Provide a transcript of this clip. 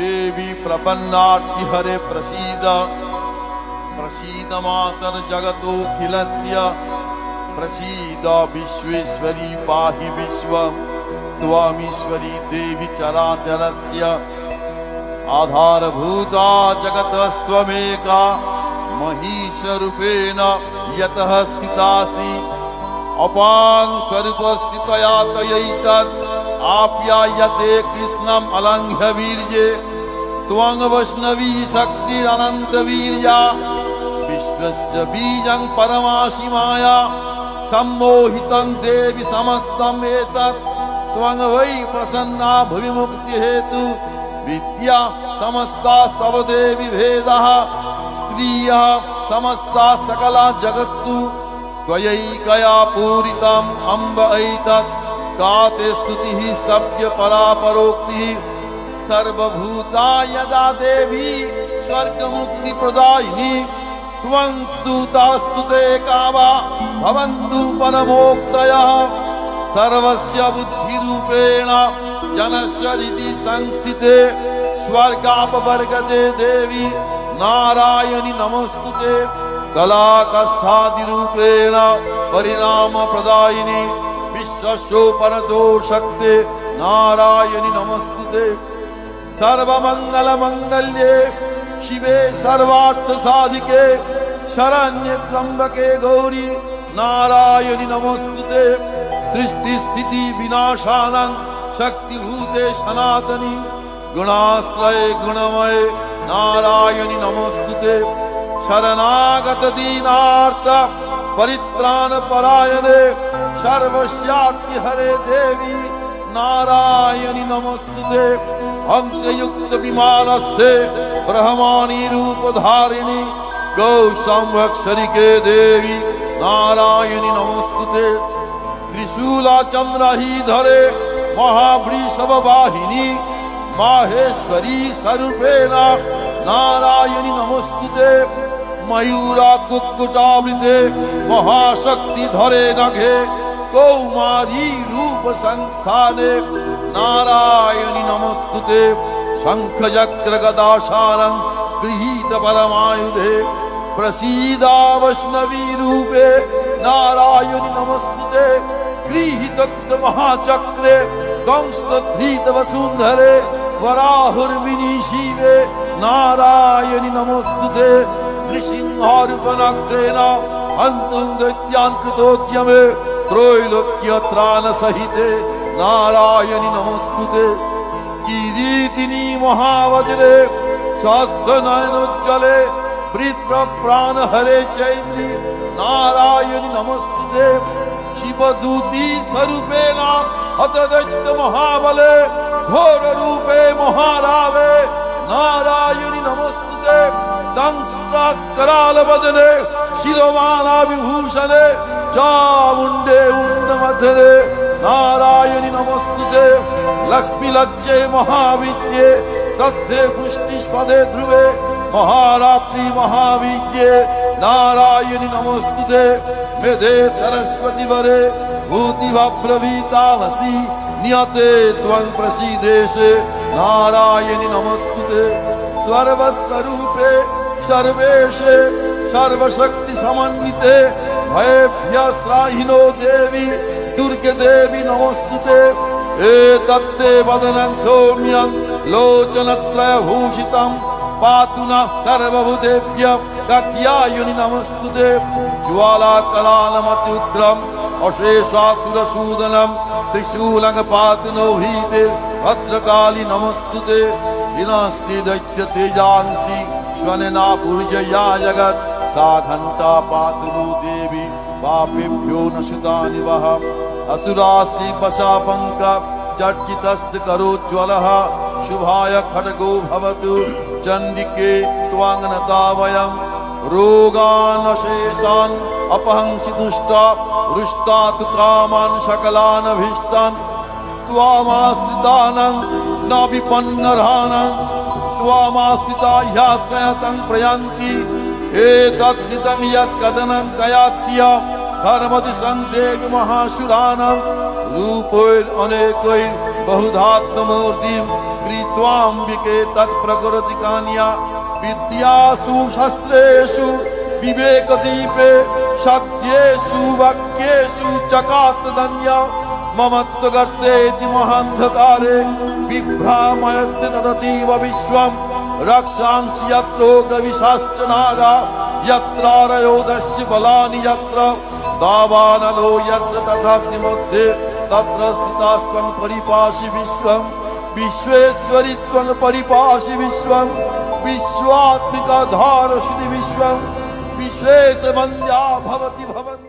देवी प्रपन्नार्ति हरे प्रसीद। प्रसीद मातर जगतोऽखिलस्य प्रसीद विश्वेश्वरी पाहि विश्व। त्वामीश्वरी देवी चराचरस्य। आधारभूता जगतस्त्वमेका। महिषरूपेण यतः स्थितासि। अपां स्वरूपस्थितया तयैतत्। आप्यायते कृष्णम् अलङ्घ्य वीर्ये त्वं वैष्णवी शक्तिरनन्तवीर्या विश्वस्य बीजं परमासि माया सम्मोहितं देवि समस्तम् एतत् त्वं वै प्रसन्ना भुवि मुक्तिहेतु विद्या समस्तास्तव देवि भेदः स्त्रियः समस्ता सकला जगत्सु त्वयैकया पूरितम् अम्ब ऐतत् का ते स्तुतिः स्तव्य परापरोक्तिः सर्वभूता यदा देवी स्वर्गमुक्तिप्रदायिनी त्वं स्तुता स्तुते का वा भवन्तु परमोक्तयः। सर्वस्य बुद्धिरूपेण हृदि संस्थिते। स्वर्गापवर्गते देवी, नारायणि नमोस्तुते। कलाकस्थादिरूपेण परिणामप्रदायिनी विश्वस्योपरतो शक्ते नारायणि नमोस्तुते। सर्वमङ्गलमङ्गल्ये शिवे सर्वार्थसाधिके शरण्ये त्र्यम्बके गौरी नारायणि नमोस्तुते सृष्टिस्थिति विनाशानं शक्तिभूते सनातनी गुणाश्रये गुणमये नारायणि नमोस्तुते शरणागत दीनार्थ परित्राण परायणे सर्वस्यार्ति हरे देवी नारायणि नमोस्तुते हंसयुक्त विमानस्थे ब्रह्माणी रूप धारिणी गौ संवत्सरिके देवी नारायणि नमोस्तुते। त्रिशूला चंद्र ही धरे महावृषभ वाहिनी माहेश्वरी स्वरूपेण नारायणि नमोस्तुते। मयूरा कुक्कुटावृते महाशक्ति धरे नघे कौमारी रूप संस्थाने नारायणि नमोस्तुते शंख चक्र गदाशालं गृहीत परमायुधे प्रसीदा वैष्णवी रूपे नारायणि नमस्कुते गृहीत महाचक्रे कंसधृत वसुंधरे वराहुर्मिनी शिवे नारायणि नमोस्तुते नृसिंहारूपनग्रेण हन्तुं दैत्यान् कृतोद्यमे त्रैलोक्यत्राण কি রীতিনি মহাবজরে সহস্র নয়নোজ্জ্বলে বৃত্র প্রাণ হরে চৈত্রী নারায়ণ নমস্তে শিবদূতি স্বরূপে না হতদৈত্য মহাবলে ঘোর রূপে মহারাবে নারায়ণী নমস্তে দংস্ত্রাকরাল বদনে শিরোমালা বিভূষণে চামুণ্ডে উন্নমধনে নারায়ণী নমস্তে লক্ষ্মী লজ্জে মহাবিদ্যে শ্রদ্ধে পুষ্টি স্পদে ধ্রুবে মহারাত্রি মহাবিদ্যে নারায়ণী নমস্তুতে মেধে সরস্বতী বরে ভূতিভব্রবীতামসি নিয়তে ত্বং প্রসিদেশে নারায়ণী নমস্তুতে সর্বস্বরূপে সর্বেশে সর্বশক্তি সমন্বিতে ভয়েভ্যস্ত্রাহিনো দেবী দুর্গে দেবী নমস্তুতে एतत्ते वदनं सौम्यं लोचनत्रयभूषितं पातु नः सर्वभूतेभ्य कत्यायुनि नमस्तुते ज्वालाकलानमत्युग्रम् अशेषासुरसूदनं त्रिशूलं पातु नो भीते भद्रकाली नमस्तुते विनास्ति दैत्यतेजांसि स्वनना पूजया जगत् सा घण्टा पातु नो देवी पापेभ्यो न सुतानि वः असुरास्ति पशापङ्क चर्चितस्तकरोज्ज्वलः शुभाय खड्गो भवतु चण्डिके त्वाङ्गनता वयं रोगानशेषान् अपहंसि दुष्टा रुष्टा तु कामान् सकलानभीष्टान् त्वामाश्रितानं न विपन्नरानं त्वामाश्रिता ह्याश्रयतं प्रयान्ति एतद्धितं यत्कथनं कयात्य ধর্মতি সন্দেহ মহাসুরানাম, রূপৈর অনেকৈর বহুধাত্মমূর্তিম কৃত্বাম্বিকে তৎপ্রকরতি কানিয়া, বিদ্যাসু শাস্ত্রেষু বিবেকদীপে শব্দেষু বাক্যেষু চকাতদন্যা মমত্বগর্তেতি মহান্ধকারে বিভ্রাময়ত্য তদতীব বিশ্বম রক্ষাংশি যত্র কবিশাশ্চ নারা যত্রারয়োদশ্চ বলানি যত্র। दावानलो यत्र तथाग्निमध्ये तत्र स्थितास्त्वं परिपासि विश्वम् विश्वेश्वरि त्वं परिपासि विश्वम् विश्वात्मिका धारसिति विश्वम् विश्वेशवन्द्या भवति भवन्